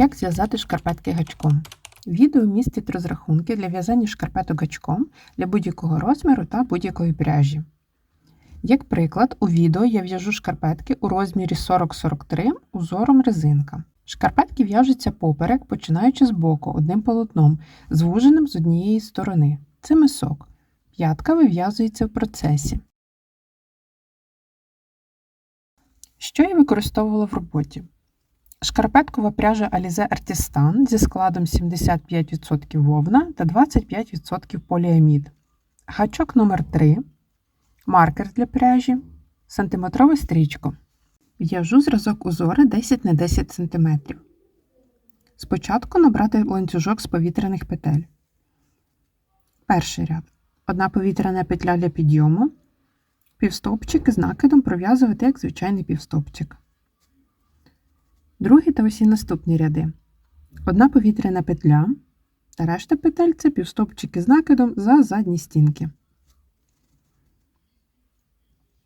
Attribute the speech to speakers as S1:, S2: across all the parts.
S1: Як зв'язати шкарпетки гачком? Відео містить розрахунки для в'язання шкарпеток гачком для будь-якого розміру та будь-якої пряжі. Як приклад, у відео я в'яжу шкарпетки у розмірі 40-43 узором резинка. Шкарпетки в'яжуться поперек, починаючи з боку одним полотном, звуженим з однієї сторони. Це мисок. П'ятка вив'язується в процесі. Що я використовувала в роботі? Шкарпеткова пряжа Alize Artistan зі складом 75% вовна та 25% поліамід. Гачок номер 3 маркер для пряжі, сантиметрова стрічка. В'яжу зразок узора 10 на 10 см. Спочатку набрати ланцюжок з повітряних петель. Перший ряд. Одна повітряна петля для підйому. Півстопчик з накидом пров'язувати як звичайний півстопчик. Другий та усі наступні ряди. Одна повітряна петля та решта петель це півстопчики з накидом за задні стінки.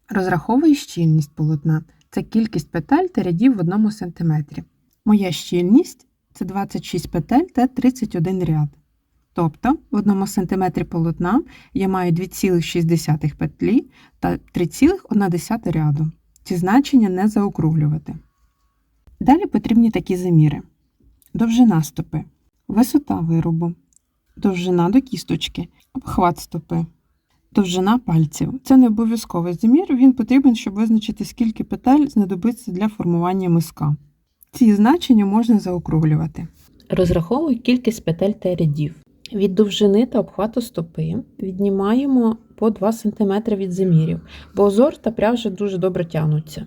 S1: Розраховую щільність полотна. Це кількість петель та рядів в 1 см. Моя щільність це 26 петель та 31 ряд. Тобто в 1 см полотна я маю 2,6 петлі та 3,1 ряду. Ці значення не заокруглювати. Далі потрібні такі заміри: довжина стопи, висота виробу, довжина до кісточки, обхват стопи, довжина пальців. Це не обов'язковий замір, він потрібен, щоб визначити, скільки петель знадобиться для формування миска. Ці значення можна заокруглювати.
S2: Розраховую кількість петель та рядів. Від довжини та обхвату стопи віднімаємо по 2 см від замірів, бо узор та пряжа дуже добре тягнуться.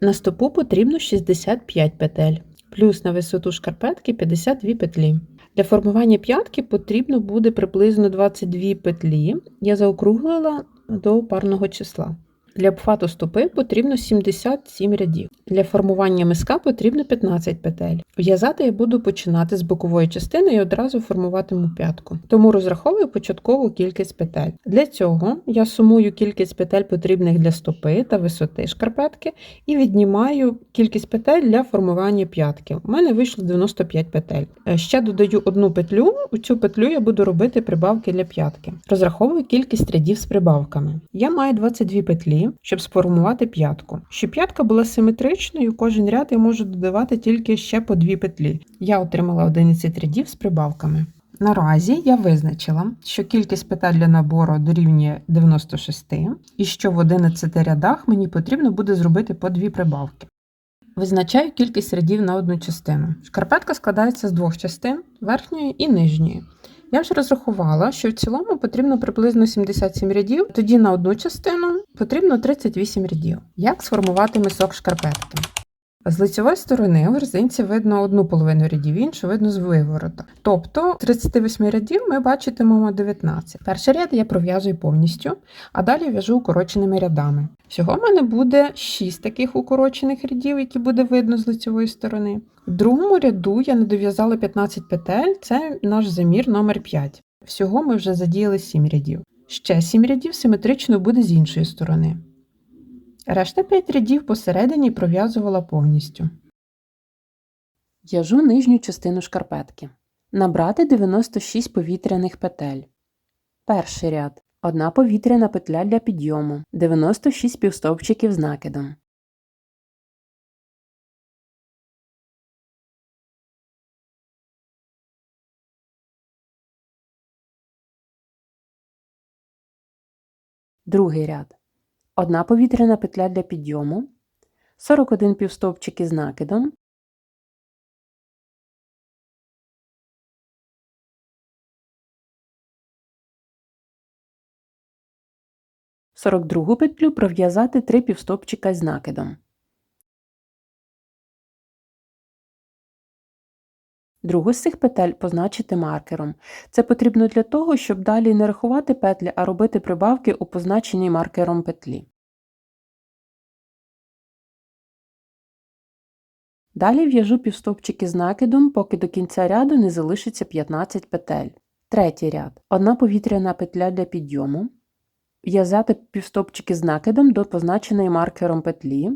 S2: На стопу потрібно 65 петель, плюс на висоту шкарпетки 52 петлі. Для формування п'ятки потрібно буде приблизно 22 петлі. Я заокруглила до парного числа. Для обхвату стопи потрібно 77 рядів. Для формування миска потрібно 15 петель. В'язати я буду починати з бокової частини і одразу формуватиму п'ятку. Тому розраховую початкову кількість петель. Для цього я сумую кількість петель потрібних для стопи та висоти шкарпетки і віднімаю кількість петель для формування п'ятки. У мене вийшло 95 петель. Е, Ще додаю одну петлю, у цю петлю я буду робити прибавки для п'ятки. Розраховую кількість рядів з прибавками. Я маю 22 петлі щоб сформувати п'ятку. Щоб п'ятка була симетричною, кожен ряд я можу додавати тільки ще по дві петлі. Я отримала 11 рядів з прибавками. Наразі я визначила, що кількість петель для набору дорівнює 96, і що в 11 рядах мені потрібно буде зробити по дві прибавки. Визначаю кількість рядів на одну частину. Шкарпетка складається з двох частин верхньої і нижньої. Я вже розрахувала, що в цілому потрібно приблизно 77 рядів, тоді на одну частину потрібно 38 рядів. Як сформувати мисок шкарпетки? З лицевої сторони в резинці видно одну половину рядів, іншу видно з виворота. Тобто 38 рядів ми бачитимемо 19. Перший ряд я пров'язую повністю, а далі в'яжу укороченими рядами. Всього в мене буде 6 таких укорочених рядів, які буде видно з лицевої сторони. В другому ряду я не дов'язала 15 петель, це наш замір номер 5 Всього ми вже задіяли 7 рядів. Ще 7 рядів симетрично буде з іншої сторони. Решта 5 рядів посередині пров'язувала повністю. В'яжу нижню частину шкарпетки. Набрати 96 повітряних петель. Перший ряд. Одна повітряна петля для підйому. 96 півстовпчиків з накидом. Другий ряд. Одна повітряна петля для підйому, 41 півстовпчики з накидом, Сорок другу петлю пров'язати 3 півстопчика з накидом. Другу з цих петель позначити маркером. Це потрібно для того, щоб далі не рахувати петлі, а робити прибавки у позначеній маркером петлі. Далі в'яжу півстопчики з накидом, поки до кінця ряду не залишиться 15 петель. Третій ряд. Одна повітряна петля для підйому. В'язати півстопчики з накидом до позначеної маркером петлі.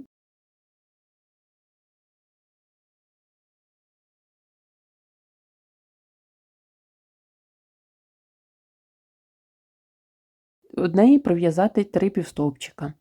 S2: Однеї прив'язати три півстовпчика.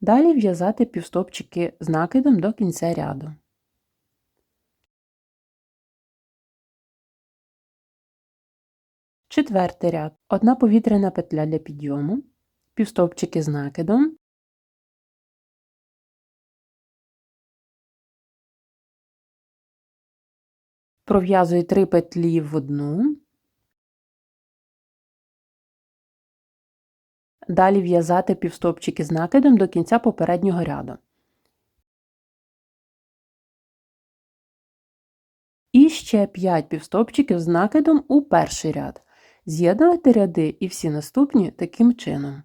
S2: Далі в'язати півстопчики з накидом до кінця ряду. Четвертий ряд. Одна повітряна петля для підйому, півстовпчики з накидом, пров'язую 3 петлі в одну, Далі в'язати півстопчики з накидом до кінця попереднього ряду. І ще 5 півстопчиків з накидом у перший ряд. З'єднувати ряди і всі наступні таким чином.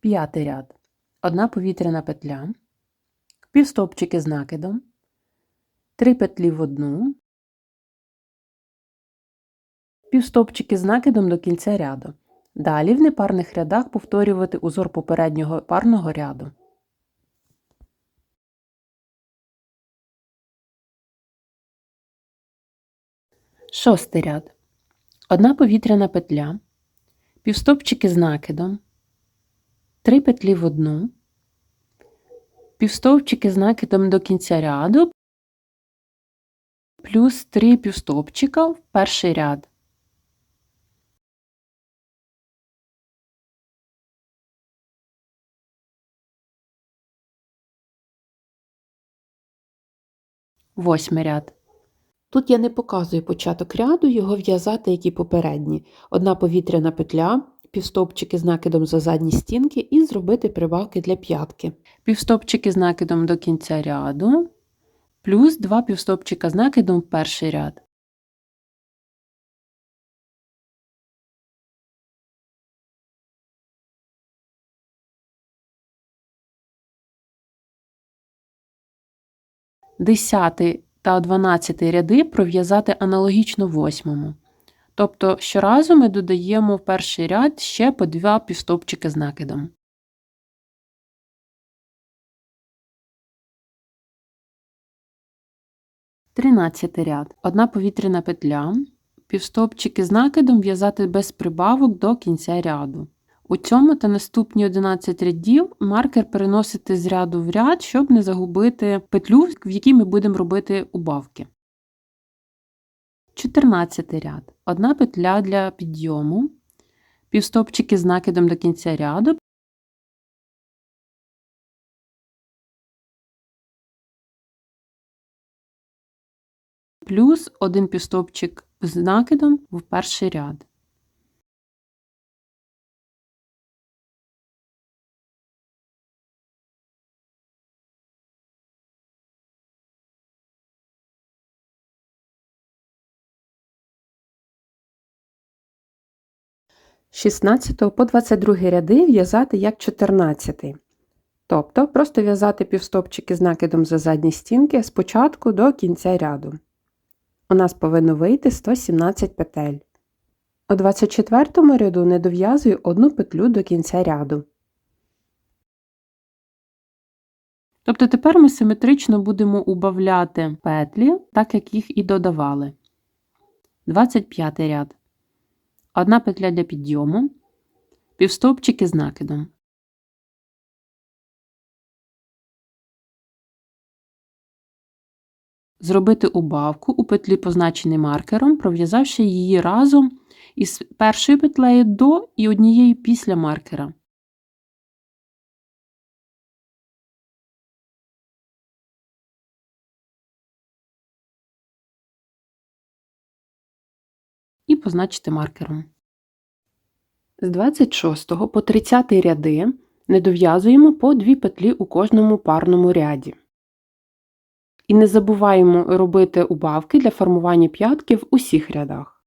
S2: П'ятий ряд. Одна повітряна петля, півстопчики з накидом, 3 петлі в одну, півстопчики з накидом до кінця ряду. Далі в непарних рядах повторювати узор попереднього парного ряду. Шостий ряд. Одна повітряна петля, півстопчики з накидом, 3 петлі в одну, півстовпчики з накидом до кінця ряду, плюс 3 півстовпчика в перший ряд. Восьмий ряд. Тут я не показую початок ряду, його в'язати, як і попередні. Одна повітряна петля, півстопчики з накидом за задні стінки і зробити прибавки для п'ятки. Півстопчики з накидом до кінця ряду, плюс два півстопчика з накидом в перший ряд. Десятий та дванадцятий ряди пров'язати аналогічно восьмому. Тобто щоразу ми додаємо в перший ряд ще по два півстовпчики з накидом. Тринадцятий ряд. Одна повітряна петля, півстовпчики з накидом в'язати без прибавок до кінця ряду. У цьому та наступні 11 рядів маркер переносити з ряду в ряд, щоб не загубити петлю, в якій ми будемо робити убавки. 14 ряд. Одна петля для підйому, півстопчики з накидом до кінця ряду, плюс один півстопчик з накидом в перший ряд. 16 по 22 ряди в'язати як 14. Тобто просто в'язати півстопчики з накидом за задні стінки з початку до кінця ряду. У нас повинно вийти 117 петель. У 24 ряду не дов'язую одну петлю до кінця ряду. Тобто тепер ми симетрично будемо убавляти петлі, так як їх і додавали. 25 ряд. Одна петля для підйому, півстовпчики з накидом. Зробити убавку у петлі, позначеній маркером, пров'язавши її разом із першою петлею до і однією після маркера. Позначити маркером. З 26 по 30 ряди не дов'язуємо по 2 петлі у кожному парному ряді. І не забуваємо робити убавки для формування п'ятки в усіх рядах.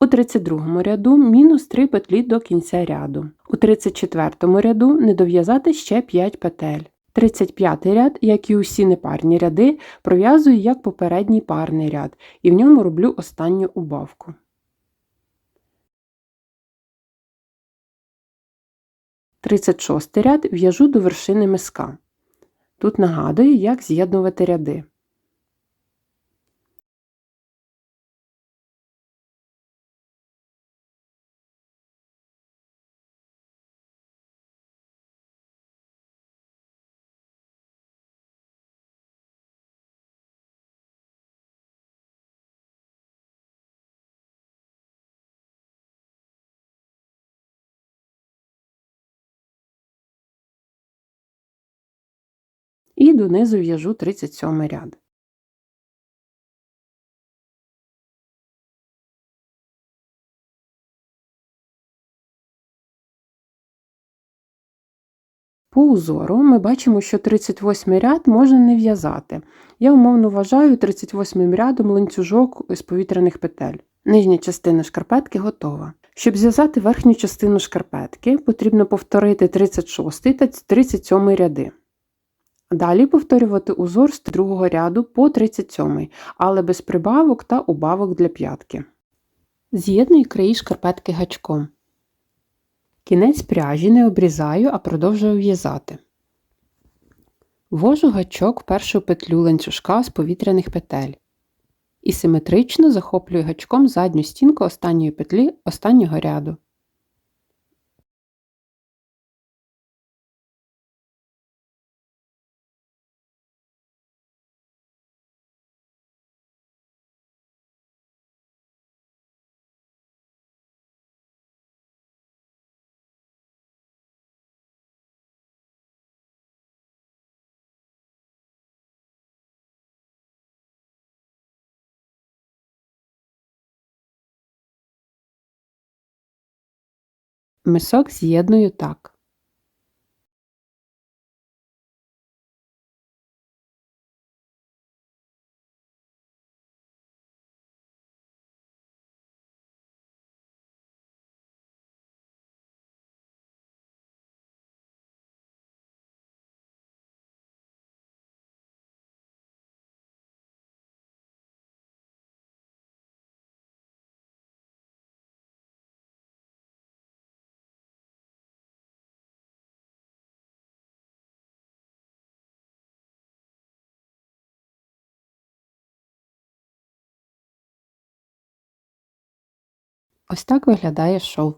S2: У 32 ряду мінус 3 петлі до кінця ряду. У 34 ряду не дов'язати ще 5 петель. 35 ряд, як і усі непарні ряди, пров'язую як попередній парний ряд і в ньому роблю останню убавку. Тридцять шостий ряд в'яжу до вершини миска. Тут нагадую, як з'єднувати ряди. І донизу в'яжу 37 ряд. По узору ми бачимо, що 38 ряд можна не в'язати. Я умовно вважаю 38 рядом ланцюжок з повітряних петель. Нижня частина шкарпетки готова. Щоб зв'язати верхню частину шкарпетки, потрібно повторити 36 та 37 ряди. Далі повторювати узор з другого ряду по 37, але без прибавок та убавок для п'ятки. З'єдную краї шкарпетки гачком. Кінець пряжі не обрізаю, а продовжую в'язати. Ввожу гачок в першу петлю ланцюжка з повітряних петель. І симетрично захоплюю гачком задню стінку останньої петлі останнього ряду. Мисок з'єдную так. Ось так виглядає шов.